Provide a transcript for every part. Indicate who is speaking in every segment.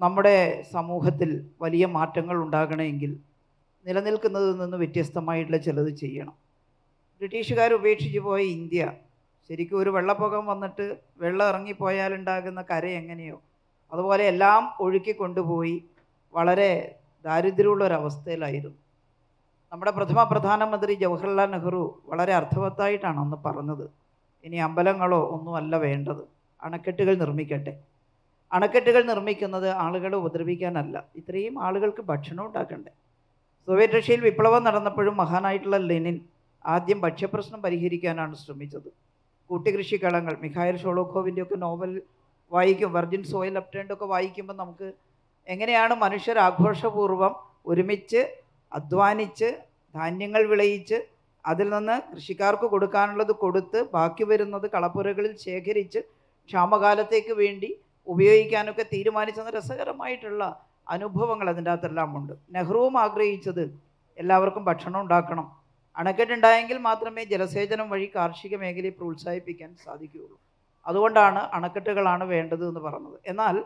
Speaker 1: നമ്മുടെ സമൂഹത്തിൽ വലിയ മാറ്റങ്ങൾ ഉണ്ടാകണമെങ്കിൽ നിലനിൽക്കുന്നതിൽ നിന്ന് വ്യത്യസ്തമായിട്ടുള്ള ചിലത് ചെയ്യണം. ബ്രിട്ടീഷുകാർ ഉപേക്ഷിച്ച് പോയ ഇന്ത്യ ശരിക്കും ഒരു വെള്ളപ്പൊക്കം വന്നിട്ട് വെള്ളം ഇറങ്ങിപ്പോയാലുണ്ടാകുന്ന കര എങ്ങനെയോ അതുപോലെ എല്ലാം ഒഴുക്കി കൊണ്ടുപോയി വളരെ ദാരിദ്ര്യമുള്ള ഒരവസ്ഥയിലായിരുന്നു നമ്മുടെ പ്രഥമ പ്രധാനമന്ത്രി ജവഹർലാൽ നെഹ്റു വളരെ അർത്ഥവത്തായിട്ടാണ് അന്ന് പറഞ്ഞത്. ഇനി അമ്പലങ്ങളോ ഒന്നുമല്ല വേണ്ടത്. അണക്കെട്ടുകൾ നിർമ്മിക്കട്ടെ. അണക്കെട്ടുകൾ നിർമ്മിക്കുന്നത് ആളുകളെ ഉപദ്രവിക്കാനല്ല. ഇത്രയും ആളുകൾക്ക് ഭക്ഷണം ഉണ്ടാക്കണ്ടേ? സോവിയറ്റ് റഷ്യയിൽ വിപ്ലവം നടന്നപ്പോഴും മഹാനായിട്ടുള്ള ലെനിൻ ആദ്യം ഭക്ഷ്യപ്രശ്നം പരിഹരിക്കാനാണ് ശ്രമിച്ചത്. കൂട്ടുകൃഷിക്കളങ്ങൾ മിഖായൽ ഷോളോഖോവിന്റെ ഒക്കെ നോവൽ വായിക്കും വെർജിൻ സോയിൽ അപ്റ്റേണ്ടൊക്കെ വായിക്കുമ്പോൾ നമുക്ക് എങ്ങനെയാണ് മനുഷ്യർ ആഘോഷപൂർവം ഒരുമിച്ച് അധ്വാനിച്ച് ധാന്യങ്ങൾ വിളയിച്ച് അതിൽ നിന്ന് കൃഷിക്കാർക്ക് കൊടുക്കാനുള്ളത് കൊടുത്ത് ബാക്കി വരുന്നത് കളപ്പുരകളിൽ ശേഖരിച്ച് ക്ഷാമകാലത്തേക്ക് വേണ്ടി ഉപയോഗിക്കാനൊക്കെ തീരുമാനിച്ച രസകരമായിട്ടുള്ള അനുഭവങ്ങൾ അതിന്റെ അകത്തെല്ലാം ഉണ്ട്. നെഹ്റുവും ആഗ്രഹിച്ചത് എല്ലാവർക്കും ഭക്ഷണം ഉണ്ടാക്കണം. അണക്കെട്ടുണ്ടായെങ്കിൽ മാത്രമേ ജലസേചനം വഴി കാർഷിക മേഖലയെ പ്രോത്സാഹിപ്പിക്കാൻ സാധിക്കുകയുള്ളൂ. അതുകൊണ്ടാണ് അണക്കെട്ടുകളാണ് വേണ്ടത് എന്ന് പറഞ്ഞത്. എന്നാൽ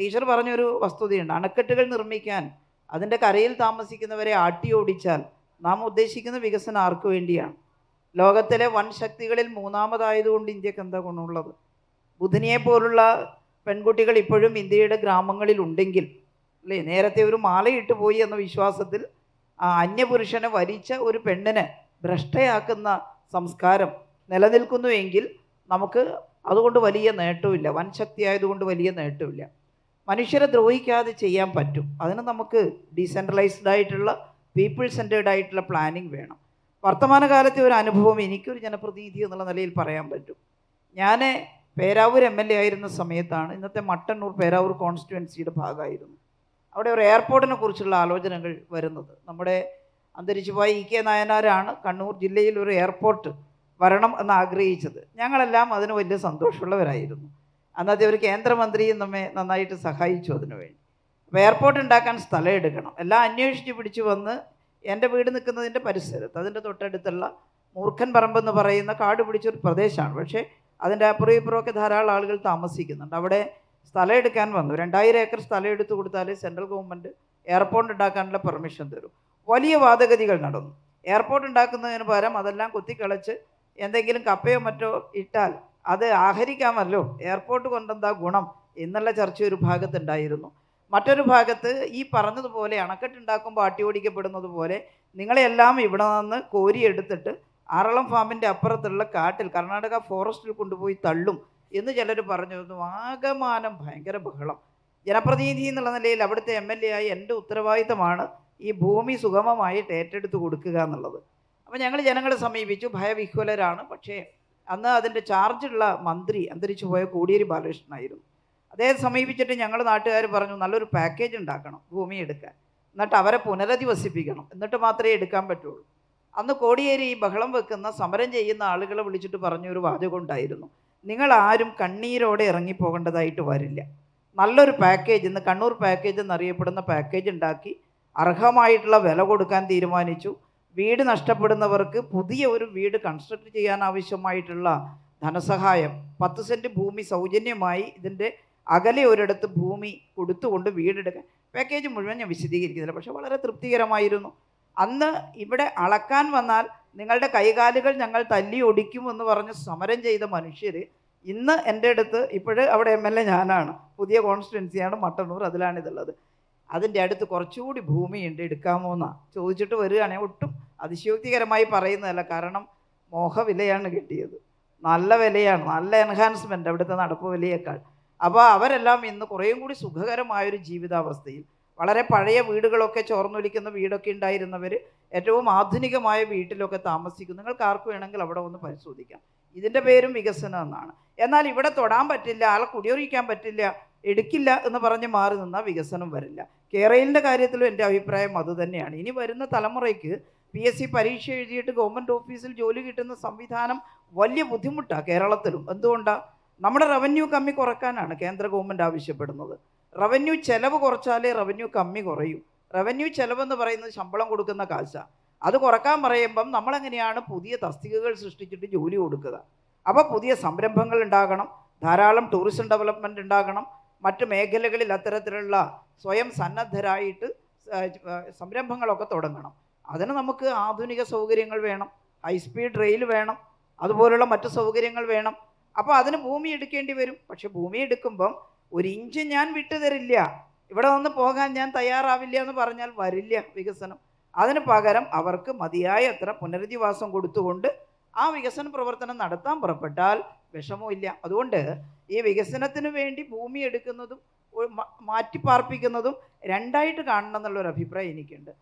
Speaker 1: ടീച്ചർ പറഞ്ഞൊരു വസ്തുതയുണ്ട്. അണക്കെട്ടുകൾ നിർമ്മിക്കാൻ അതിന്റെ കരയിൽ താമസിക്കുന്നവരെ ആട്ടി ഓടിച്ചാൽ നാം ഉദ്ദേശിക്കുന്ന വികസനം ആർക്കു വേണ്ടിയാണ്? ലോകത്തിലെ വൻ ശക്തികളിൽ മൂന്നാമതായതുകൊണ്ട് ഇന്ത്യയ്ക്ക് എന്താ ഗുണമുള്ളത്? ബുധനിയെ പോലുള്ള പെൺകുട്ടികൾ ഇപ്പോഴും ഇന്ത്യയുടെ ഗ്രാമങ്ങളിൽ ഉണ്ടെങ്കിൽ അല്ലേ? നേരത്തെ ഒരു മാലയിട്ട് പോയി എന്ന വിശ്വാസത്തിൽ ആ അന്യപുരുഷനെ വരിച്ച ഒരു പെണ്ണിനെ ഭ്രഷ്ടയാക്കുന്ന സംസ്കാരം നിലനിൽക്കുന്നുവെങ്കിൽ നമുക്ക് അതുകൊണ്ട് വലിയ നേട്ടമില്ല വൻ ശക്തി ആയതുകൊണ്ട് വലിയ നേട്ടമില്ല മനുഷ്യരെ ദ്രോഹിക്കാതെ ചെയ്യാൻ പറ്റും. അതിന് നമുക്ക് ഡീസെൻട്രലൈസ്ഡ് ആയിട്ടുള്ള പീപ്പിൾ സെന്റേഡ് ആയിട്ടുള്ള പ്ലാനിങ് വേണം. വർത്തമാനകാലത്തെ ഒരു അനുഭവം എനിക്കൊരു ജനപ്രതിനിധി എന്നുള്ള നിലയിൽ പറയാൻ പറ്റും. ഞാൻ പേരാവൂർ എം എൽ എ ആയിരുന്ന സമയത്താണ് ഇന്നത്തെ മട്ടന്നൂർ പേരാവൂർ കോൺസ്റ്റിറ്റ്യുവൻസിയുടെ ഭാഗമായിരുന്നു. അവിടെ ഒരു എയർപോർട്ടിനെ കുറിച്ചുള്ള ആലോചനകൾ വരുന്നത്. നമ്മുടെ അന്തരിച്ചുപോയ ഇ കെ നായനാരാണ് കണ്ണൂർ ജില്ലയിൽ ഒരു എയർപോർട്ട് വരണം എന്ന് ആഗ്രഹിച്ചത്. ഞങ്ങളെല്ലാം അതിന് വലിയ സന്തോഷമുള്ളവരായിരുന്നു. അന്നത്തെ ഒരു കേന്ദ്രമന്ത്രിയും നമ്മെ നന്നായിട്ട് സഹായിച്ചു അതിനു വേണ്ടി അപ്പോൾ എയർപോർട്ട് ഉണ്ടാക്കാൻ സ്ഥലം എടുക്കണം. എല്ലാം അന്വേഷിച്ച് പിടിച്ചു വന്ന് എന്റെ വീട് നിൽക്കുന്നതിന്റെ പരിസരത്ത് അതിന്റെ തൊട്ടടുത്തുള്ള മൂർഖൻ പറമ്പെന്ന് പറയുന്ന കാട് പിടിച്ചൊരു പ്രദേശമാണ്. പക്ഷേ അതിന്റെ അപ്പുറം ഇപ്പുറമൊക്കെ ധാരാളം ആളുകൾ താമസിക്കുന്നുണ്ട്. അവിടെ സ്ഥലം എടുക്കാൻ വന്നു. രണ്ടായിരം ഏക്കർ സ്ഥലം എടുത്തു കൊടുത്താൽ സെൻട്രൽ ഗവൺമെന്റ് എയർപോർട്ട് ഉണ്ടാക്കാനുള്ള പെർമിഷൻ തരും. വലിയ വാദഗതികൾ നടന്നു. എയർപോർട്ട് ഉണ്ടാക്കുന്നതിന് പകരം അതെല്ലാം കുത്തിക്കളച്ച് എന്തെങ്കിലും കപ്പയോ മറ്റോ ഇട്ടാൽ അത് ആഹരിക്കാമല്ലോ. എയർപോർട്ട് കൊണ്ടെന്താ ഗുണം എന്നുള്ള ചർച്ച ഒരു ഭാഗത്തുണ്ടായിരുന്നു. മറ്റൊരു ഭാഗത്ത് ഈ പറഞ്ഞതുപോലെ അണക്കെട്ടുണ്ടാക്കുമ്പോൾ ആട്ടി ഓടിക്കപ്പെടുന്നത് പോലെ നിങ്ങളെല്ലാം ഇവിടെ നിന്ന് കോരിയെടുത്തിട്ട് ആറളം ഫാമിന്റെ അപ്പുറത്തുള്ള കാട്ടിൽ കർണാടക ഫോറസ്റ്റിൽ കൊണ്ടുപോയി തള്ളും എന്ന് ചിലർ പറഞ്ഞു. ആകമാനം ഭയങ്കര ബഹളം. ജനപ്രതിനിധി എന്നുള്ള നിലയിൽ അവിടുത്തെ എം എൽ എ ആയി എന്റെ ഉത്തരവാദിത്തമാണ് ഈ ഭൂമി സുഗമമായിട്ട് ഏറ്റെടുത്ത് കൊടുക്കുക എന്നുള്ളത്. അപ്പോൾ ഞങ്ങൾ ജനങ്ങളെ സമീപിച്ചു. ഭയവിഹ്വലരാണ്. പക്ഷേ അന്ന് അതിന്റെ ചാർജുള്ള മന്ത്രി അന്തരിച്ചു പോയ കോടിയേരി ബാലകൃഷ്ണനായിരുന്നു അദ്ദേഹം സമീപിച്ചിട്ട് ഞങ്ങൾ നാട്ടുകാർ പറഞ്ഞു നല്ലൊരു പാക്കേജ് ഉണ്ടാക്കണം ഭൂമി എടുക്കാൻ. എന്നിട്ട് അവരെ പുനരധിവസിപ്പിക്കണം. എന്നിട്ട് മാത്രമേ എടുക്കാൻ പറ്റുള്ളൂ. അന്ന് കോടിയേരി ഈ ബഹളം വെക്കുന്ന സമരം ചെയ്യുന്ന ആളുകളെ വിളിച്ചിട്ട് പറഞ്ഞൊരു വാചകം ഉണ്ടായിരുന്നു. നിങ്ങൾ ആരും കണ്ണീരോടെ ഇറങ്ങിപ്പോകേണ്ടതായിട്ട് വരില്ല. നല്ലൊരു പാക്കേജ് ഇന്ന് കണ്ണൂർ പാക്കേജ് എന്നറിയപ്പെടുന്ന പാക്കേജ് ഉണ്ടാക്കി അർഹമായിട്ടുള്ള വില കൊടുക്കാൻ തീരുമാനിച്ചു. വീട് നഷ്ടപ്പെടുന്നവർക്ക് പുതിയ ഒരു വീട് കൺസ്ട്രക്ട് ചെയ്യാൻ ആവശ്യമായിട്ടുള്ള ധനസഹായം പത്ത് സെന്റ് ഭൂമി സൗജന്യമായി ഇതിന്റെ അകലെ ഒരിടത്ത് ഭൂമി കൊടുത്തുകൊണ്ട് വീടെടുക്കാൻ. പാക്കേജ് മുഴുവൻ ഞാൻ വിശദീകരിക്കുന്നില്ല പക്ഷേ വളരെ തൃപ്തികരമായിരുന്നു. അന്ന് ഇവിടെ അളക്കാൻ വന്നാൽ നിങ്ങളുടെ കൈകാലുകൾ ഞങ്ങൾ തല്ലി ഒടിക്കും എന്ന് പറഞ്ഞ് സമരം ചെയ്ത മനുഷ്യർ ഇന്ന് എന്റെ അടുത്ത് ഇപ്പോഴ് അവിടെ എം എൽ എ ഞാനാണ്. പുതിയ കോൺസ്റ്റിറ്റ്യുവൻസിയാണ് മട്ടന്നൂർ അതിലാണിതുള്ളത് അതിന്റെ അടുത്ത് കുറച്ചുകൂടി ഭൂമിയുണ്ട് എടുക്കാമോ എന്നാ ചോദിച്ചിട്ട് വരികയാണെങ്കിൽ ഒട്ടും അതിശയോക്തികരമായി പറയുന്നതല്ല. കാരണം മോഹവിലയാണ് കിട്ടിയത്. നല്ല വിലയാണ് നല്ല എൻഹാൻസ്മെന്റ് അവിടുത്തെ നടപ്പ് വിലയേക്കാൾ. അപ്പോൾ അവരെല്ലാം ഇന്ന് കുറേയും കൂടി സുഖകരമായൊരു ജീവിതാവസ്ഥയിൽ വളരെ പഴയ വീടുകളൊക്കെ ചോർന്നൊലിക്കുന്ന വീടൊക്കെ ഉണ്ടായിരുന്നവർ ഏറ്റവും ആധുനികമായ വീട്ടിലൊക്കെ താമസിക്കുന്നു നിങ്ങൾക്ക് ആർക്ക് വേണമെങ്കിൽ അവിടെ ഒന്ന് പരിശോധിക്കാം. ഇതിന്റെ പേരും വികസനം എന്നാണ്. എന്നാൽ ഇവിടെ തൊടാൻ പറ്റില്ല ആളെ കുടിയൊഴിക്കാൻ പറ്റില്ല എടുക്കില്ല എന്ന് പറഞ്ഞ് മാറി നിന്നാൽ വികസനം വരില്ല. കേരളിന്റെ കാര്യത്തിലും എന്റെ അഭിപ്രായം അതുതന്നെയാണ് ഇനി വരുന്ന തലമുറയ്ക്ക് പി എസ് സി പരീക്ഷ എഴുതിയിട്ട് ഗവൺമെന്റ് ഓഫീസിൽ ജോലി കിട്ടുന്ന സംവിധാനം വലിയ ബുദ്ധിമുട്ടാണ് കേരളത്തിലും. എന്തുകൊണ്ടാണ് നമ്മുടെ റവന്യൂ കമ്മി കുറക്കാനാണ് കേന്ദ്ര ഗവൺമെന്റ് ആവശ്യപ്പെടുന്നത്. റവന്യൂ ചെലവ് കുറച്ചാലേ റവന്യൂ കമ്മി കുറയൂ. റവന്യൂ ചെലവെന്ന് പറയുന്നത് ശമ്പളം കൊടുക്കുന്ന കാശാണ് അത് കുറയ്ക്കാൻ പറയുമ്പം നമ്മളെങ്ങനെയാണ് പുതിയ തസ്തികകൾ സൃഷ്ടിച്ചിട്ട് ജോലി കൊടുക്കുക? അപ്പോൾ പുതിയ സംരംഭങ്ങൾ ഉണ്ടാകണം ധാരാളം ടൂറിസം ഡെവലപ്മെന്റ് ഉണ്ടാകണം മറ്റ് മേഖലകളിൽ അത്തരത്തിലുള്ള സ്വയം സന്നദ്ധരായിട്ട് സംരംഭങ്ങളൊക്കെ തുടങ്ങണം. അതിന് നമുക്ക് ആധുനിക സൗകര്യങ്ങൾ വേണം ഹൈസ്പീഡ് റെയിൽ വേണം അതുപോലുള്ള മറ്റു സൗകര്യങ്ങൾ വേണം. അപ്പോൾ അതിന് ഭൂമി എടുക്കേണ്ടി വരും. പക്ഷേ ഭൂമി എടുക്കുമ്പം ഒരു ഇഞ്ച് ഞാൻ വിട്ടുതരില്ല ഇവിടെ നിന്ന് പോകാൻ ഞാൻ തയ്യാറാവില്ല എന്ന് പറഞ്ഞാൽ വരില്ല വികസനം. അതിന് പകരം അവർക്ക് മതിയായ അത്ര പുനരധിവാസം കൊടുത്തുകൊണ്ട് ആ വികസന പ്രവർത്തനം നടത്താൻ പുറപ്പെട്ടാൽ വിഷമമില്ല അതുകൊണ്ട് ഈ വികസനത്തിന് വേണ്ടി ഭൂമി എടുക്കുന്നതും മാറ്റിപ്പാർപ്പിക്കുന്നതും രണ്ടായിട്ട് കാണണം എന്നുള്ളൊരു അഭിപ്രായം എനിക്കുണ്ട്.